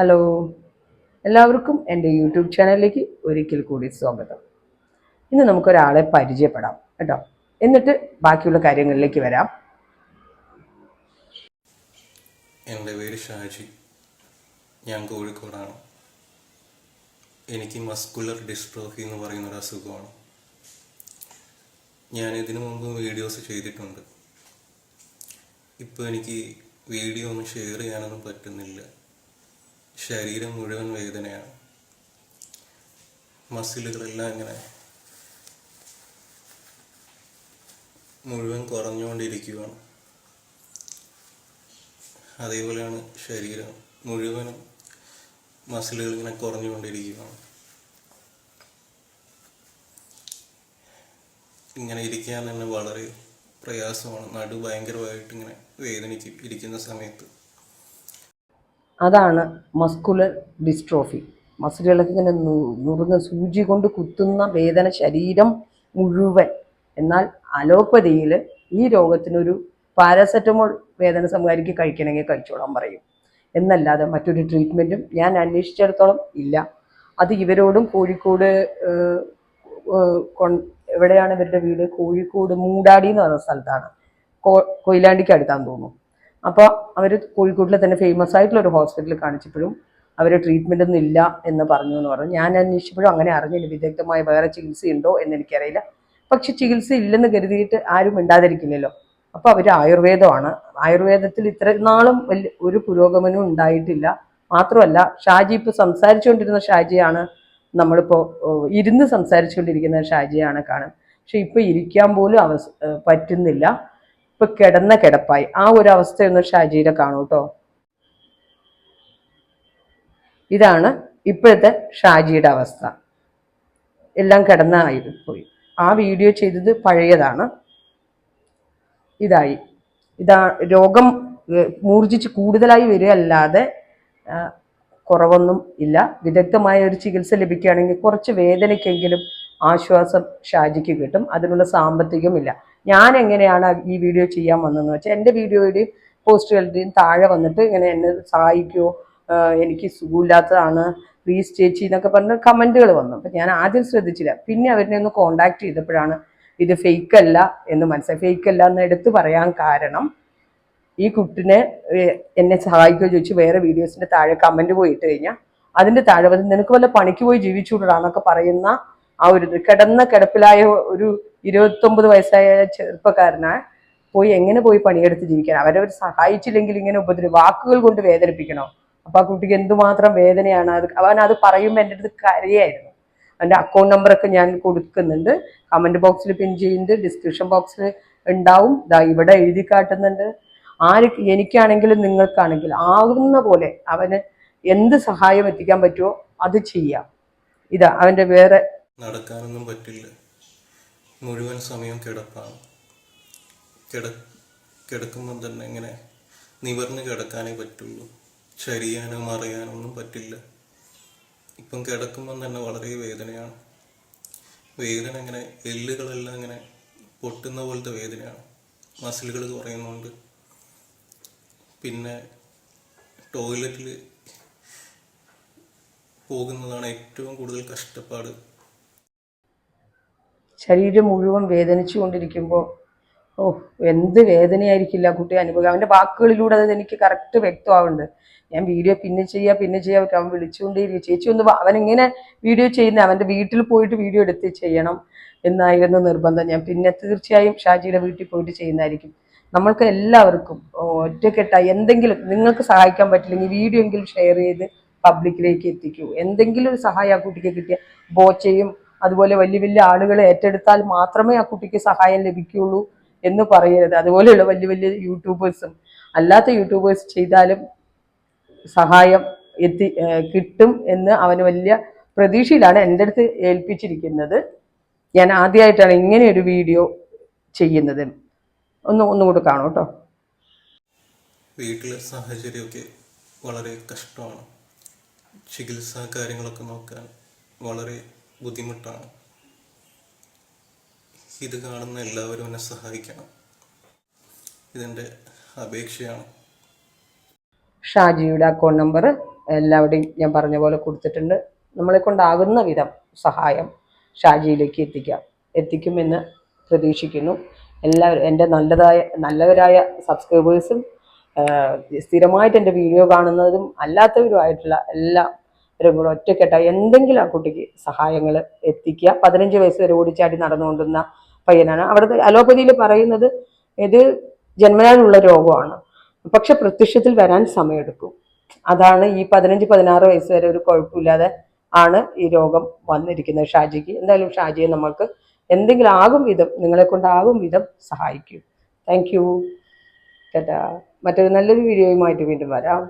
Hello എല്ലാവർക്കും എന്റെ YouTube ചാനലിലേക്ക് ഒരിക്കൽ കൂടി സ്വാഗതം. ഇന്ന് നമുക്കൊരാളെ പരിചയപ്പെടാം കേട്ടോ. എന്നിട്ട് ബാക്കിയുള്ള കാര്യങ്ങളിലേക്ക് വരാം. എന്റെ പേര് ഷാജി. ഞാൻ കോഴിക്കോടാണ്. എനിക്ക് മസ്കുലർ ഡിസ്ട്രോഫി എന്ന് പറയുന്ന ഒരു അസുഖമാണ്. ഞാൻ ഇതിനു മുമ്പ് വീഡിയോസ് ചെയ്തിട്ടുണ്ട്. ഇപ്പോൾ എനിക്ക് വീഡിയോ ഒന്നും ഷെയർ ചെയ്യാനൊന്നും പറ്റുന്നില്ല. ശരീരം മുഴുവൻ വേദനയാണ്. മസിലുകളെല്ലാം ഇങ്ങനെ മുഴുവൻ കുറഞ്ഞുകൊണ്ടിരിക്കുകയാണ് അതേപോലെയാണ് ശരീരം മുഴുവനും മസിലുകൾ ഇങ്ങനെ കുറഞ്ഞുകൊണ്ടിരിക്കുകയാണ് ഇങ്ങനെ ഇരിക്കാൻ തന്നെ വളരെ പ്രയാസമാണ്. നടു ഭയങ്കരമായിട്ട് ഇങ്ങനെ വേദനിക്കും. ഇരിക്കുന്ന സമയത്ത്. അതാണ് മസ്കുലർ ഡിസ്ട്രോഫി. മസിലുകളൊക്കെ ഇങ്ങനെ നുറുങ്ങ സൂചി കൊണ്ട് കുത്തുന്ന വേദന ശരീരം മുഴുവൻ. എന്നാൽ അലോപ്പതിയിൽ ഈ രോഗത്തിനൊരു പാരാസെറ്റമോൾ വേദന സംഹാരിക്ക് കഴിക്കണമെങ്കിൽ കഴിച്ചോളാൻ പറയും. എന്നല്ലാതെ മറ്റൊരു ട്രീറ്റ്മെന്റും ഞാൻ അന്വേഷിച്ചിടത്തോളം ഇല്ല. അത് ഇവരോടും കോഴിക്കോട് എവിടെയാണ് ഇവരുടെ വീട്? കോഴിക്കോട് മൂടാടി എന്ന് പറയുന്ന സ്ഥലത്താണ്. കൊയിലാണ്ടിക്ക് അടുത്താന്ന് തോന്നുന്നു. അപ്പോൾ അവർ കോഴിക്കോട്ടിലെ തന്നെ ഫേമസ് ആയിട്ടുള്ള ഒരു ഹോസ്പിറ്റലിൽ കാണിച്ചപ്പോഴും അവർ ട്രീറ്റ്മെന്റ് ഒന്നും ഇല്ല എന്ന് പറഞ്ഞു എന്ന് പറഞ്ഞു. ഞാൻ അന്വേഷിച്ചപ്പോഴും അങ്ങനെ അറിഞ്ഞില്ല. വിദഗ്ധമായ വേറെ ചികിത്സയുണ്ടോ എന്ന് എനിക്കറിയില്ല. പക്ഷെ ചികിത്സ ഇല്ലെന്ന് കരുതിയിട്ട് ആരും മിണ്ടാതിരിക്കില്ലല്ലോ. അപ്പോൾ അവർ ആയുർവേദമാണ്. ആയുർവേദത്തിൽ ഇത്ര നാളും വലിയ ഒരു പുരോഗമനവും ഉണ്ടായിട്ടില്ല. മാത്രമല്ല ഷാജി ഇപ്പോൾ സംസാരിച്ചുകൊണ്ടിരുന്ന ഷാജിയാണ് നമ്മളിപ്പോൾ ഇരുന്ന് സംസാരിച്ചുകൊണ്ടിരിക്കുന്ന ഷാജിയാണ് കാണുന്നത്. പക്ഷെ ഇപ്പോൾ ഇരിക്കാൻ പോലും അവസ് പറ്റുന്നില്ല. ഇപ്പൊ കിടന്ന കിടപ്പായി. ആ ഒരു അവസ്ഥയൊന്ന് ഷാജിയുടെ കാണൂ കേട്ടോ ഇതാണ് ഇപ്പോഴത്തെ ഷാജിയുടെ അവസ്ഥ. എല്ലാം കിടന്നായി പോയി ആ വീഡിയോ ചെയ്തത് പഴയതാണ്. ഇതായി. ഇതാ രോഗം മൂർജിച്ച് കൂടുതലായി വരികയല്ലാതെ കുറവൊന്നും ഇല്ല. വിദഗ്ധമായ ഒരു ചികിത്സ ലഭിക്കുകയാണെങ്കിൽ കുറച്ച് വേദനയ്ക്കെങ്കിലും ആശ്വാസം ഷാജിക്ക് കിട്ടും. അതിനുള്ള സാമ്പത്തികമില്ല. ഞാൻ എങ്ങനെയാണ് ഈ വീഡിയോ ചെയ്യാൻ വന്നതെന്ന് വെച്ചാൽ എന്റെ വീഡിയോയുടെയും പോസ്റ്റുകളുടെയും താഴെ വന്നിട്ട് ഇങ്ങനെ എന്നെ സഹായിക്കുമോ എനിക്ക് സുഖമില്ലാത്തതാണ് പ്ലീസ് ചേച്ചി എന്നൊക്കെ പറഞ്ഞ് കമന്റുകൾ വന്നു. അപ്പം ഞാൻ ആദ്യം ശ്രദ്ധിച്ചില്ല. പിന്നെ അവരെ ഒന്ന് കോണ്ടാക്ട് ചെയ്തപ്പോഴാണ് ഇത് ഫേക്ക് അല്ല എന്ന് മനസ്സിലായി. ഫേക്ക് അല്ല എന്ന് എടുത്ത് പറയാൻ കാരണം ഈ കുട്ടിനെ എന്നെ സഹായിക്കുക ചോദിച്ചു വേറെ വീഡിയോസിന്റെ താഴെ കമന്റ് പോയിട്ട് കഴിഞ്ഞാൽ അതിന്റെ താഴെ നിനക്ക് വല്ല പണിക്ക് പോയി ജീവിച്ചുകൂടാന്നൊക്കെ പറയുന്ന ആ ഒരു കിടന്ന കിടപ്പിലായ ഒരു ഇരുപത്തൊമ്പത് വയസ്സായ ചെറുപ്പക്കാരനെ പോയി എങ്ങനെ പോയി പണിയെടുത്ത് ജീവിക്കാൻ? അവരവർ സഹായിച്ചില്ലെങ്കിൽ ഇങ്ങനെ ഉപദ്രവ വാക്കുകൾ കൊണ്ട് വേദനിപ്പിക്കണോ? അപ്പൊ ആ കുട്ടിക്ക് എന്തുമാത്രം വേദനയാണ്? അത് അവൻ അത് പറയുമ്പോൾ എന്റെ അടുത്ത് കരയായിരുന്നു. അവന്റെ അക്കൗണ്ട് നമ്പറൊക്കെ ഞാൻ കൊടുക്കുന്നുണ്ട്. കമന്റ് ബോക്സിൽ പിൻ ചെയ്യുന്നുണ്ട്. ഡിസ്ക്രിപ്ഷൻ ബോക്സിൽ ഉണ്ടാവും. ഇതാ ഇവിടെ എഴുതി കാട്ടുന്നുണ്ട്. ആര് എനിക്കാണെങ്കിലും നിങ്ങൾക്കാണെങ്കിലും ആകുന്ന പോലെ അവന് എന്ത് സഹായം എത്തിക്കാൻ പറ്റുമോ അത് ചെയ്യാം. ഇതാ അവന്റെ വേറെ നടക്കാനൊന്നും പറ്റില്ല. മുഴുവൻ സമയം കിടപ്പാണ്. കിട കിടക്കുമ്പം തന്നെ ഇങ്ങനെ നിവർന്ന് കിടക്കാനേ പറ്റുള്ളൂ. ചരിയാനോ മറിയാനോ ഒന്നും പറ്റില്ല. ഇപ്പം കിടക്കുമ്പം തന്നെ വളരെ വേദനയാണ്. വേദന ഇങ്ങനെ എല്ലുകളെല്ലാം ഇങ്ങനെ പൊട്ടുന്ന പോലത്തെ വേദനയാണ്. മസിലുകൾ കുറയുന്നുണ്ട്. പിന്നെ ടോയ്ലറ്റിൽ പോകുന്നതാണ് ഏറ്റവും കൂടുതൽ കഷ്ടപ്പാട്. ശരീരം മുഴുവൻ വേദനിച്ചു കൊണ്ടിരിക്കുമ്പോൾ ഓ എന്ത് വേദനയായിരിക്കില്ല കുട്ടി അനുഭവം. അവന്റെ വാക്കുകളിലൂടെ അത് എനിക്ക് കറക്റ്റ് വ്യക്തമാവുന്നുണ്ട്. ഞാൻ വീഡിയോ പിന്നെ ചെയ്യുക പിന്നെ പറ്റും അവൻ വിളിച്ചുകൊണ്ടേയിരിക്കും. ചേച്ചി ഒന്ന്. അവൻ എങ്ങനെ വീഡിയോ ചെയ്യുന്ന? അവന്റെ വീട്ടിൽ പോയിട്ട് വീഡിയോ എടുത്ത് ചെയ്യണം എന്നായിരുന്നു നിർബന്ധം. ഞാൻ പിന്നെ തീർച്ചയായും ഷാജിയുടെ വീട്ടിൽ പോയിട്ട് ചെയ്യുന്നതായിരിക്കും. നമ്മൾക്ക് എല്ലാവർക്കും ഒറ്റക്കെട്ടായി എന്തെങ്കിലും നിങ്ങൾക്ക് സഹായിക്കാൻ പറ്റില്ലെങ്കിൽ വീഡിയോ എങ്കിലും ഷെയർ ചെയ്ത് പബ്ലിക്കിലേക്ക് എത്തിക്കൂ. എന്തെങ്കിലും ഒരു സഹായം ആ കുട്ടിക്ക് കിട്ടിയ ബോച്ചയും അതുപോലെ വലിയ വലിയ ആളുകൾ ഏറ്റെടുത്താൽ മാത്രമേ ആ കുട്ടിക്ക് സഹായം ലഭിക്കുകയുള്ളൂ എന്ന് പറയരുത്. അതുപോലെയുള്ള വലിയ വലിയ യൂട്യൂബേഴ്സും അല്ലാത്ത യൂട്യൂബേഴ്സ് ചെയ്താലും സഹായം എത്തി കിട്ടും എന്ന് അവന് വലിയ പ്രതീക്ഷയിലാണ് എന്റെ അടുത്ത് ഏൽപ്പിച്ചിരിക്കുന്നത്. ഞാൻ ആദ്യമായിട്ടാണ് ഇങ്ങനെ ഒരു വീഡിയോ ചെയ്യുന്നത്. ഒന്ന് ഒന്നുകൂടെ കാണൂ കേട്ടോ. വീട്ടിലെ സാഹചര്യമൊക്കെ വളരെ കഷ്ടമാണ്. ചികിത്സാ കാര്യങ്ങളൊക്കെ നോക്കാൻ വളരെ ബുദ്ധിമുട്ടാണ്. ഇത് കാണുന്ന എല്ലാവരും എന്നെ സഹായിക്കണം. ഇതിന്റെ അപേക്ഷയാണ്. ഷാജിയുടെ അക്കൗണ്ട് നമ്പർ എല്ലാവരുടെയും ഞാൻ പറഞ്ഞ പോലെ കൊടുത്തിട്ടുണ്ട്. നമ്മളെ കൊണ്ടാകുന്ന വിധം സഹായം ഷാജിയിലേക്ക് എത്തിക്കാം. എത്തിക്കുമെന്ന് പ്രതീക്ഷിക്കുന്നു. എല്ലാവരും എന്റെ നല്ലതായ നല്ലവരായ സബ്സ്ക്രൈബേഴ്സും സ്ഥിരമായിട്ട് എന്റെ വീഡിയോ കാണുന്നതും അല്ലാത്തവരുമായിട്ടുള്ള എല്ലാ ഇവരും കൂടെ ഒറ്റക്കെട്ടായി എന്തെങ്കിലും ആ കുട്ടിക്ക് സഹായങ്ങൾ എത്തിക്കുക. പതിനഞ്ച് വയസ്സ് വരെ ഓടിച്ചാടി നടന്നുകൊണ്ടുന്ന പയ്യനാണ്. അവിടുത്തെ അലോപ്പതിയിൽ പറയുന്നത് ഇത് ജന്മനാളുള്ള രോഗമാണ്. പക്ഷെ പ്രത്യക്ഷത്തിൽ വരാൻ സമയമെടുക്കും. അതാണ് ഈ പതിനഞ്ച് പതിനാറ് വയസ്സ് വരെ ഒരു കുഴപ്പമില്ലാതെ ആണ് ഈ രോഗം വന്നിരിക്കുന്നത് ഷാജിക്ക്. എന്തായാലും ഷാജിയെ നമ്മൾക്ക് എന്തെങ്കിലും ആകും വിധം നിങ്ങളെ കൊണ്ടാകും വിധം സഹായിക്കും. താങ്ക് യു ചേട്ടാ മറ്റൊരു നല്ലൊരു വീഡിയോയുമായിട്ട് വീണ്ടും വരാം.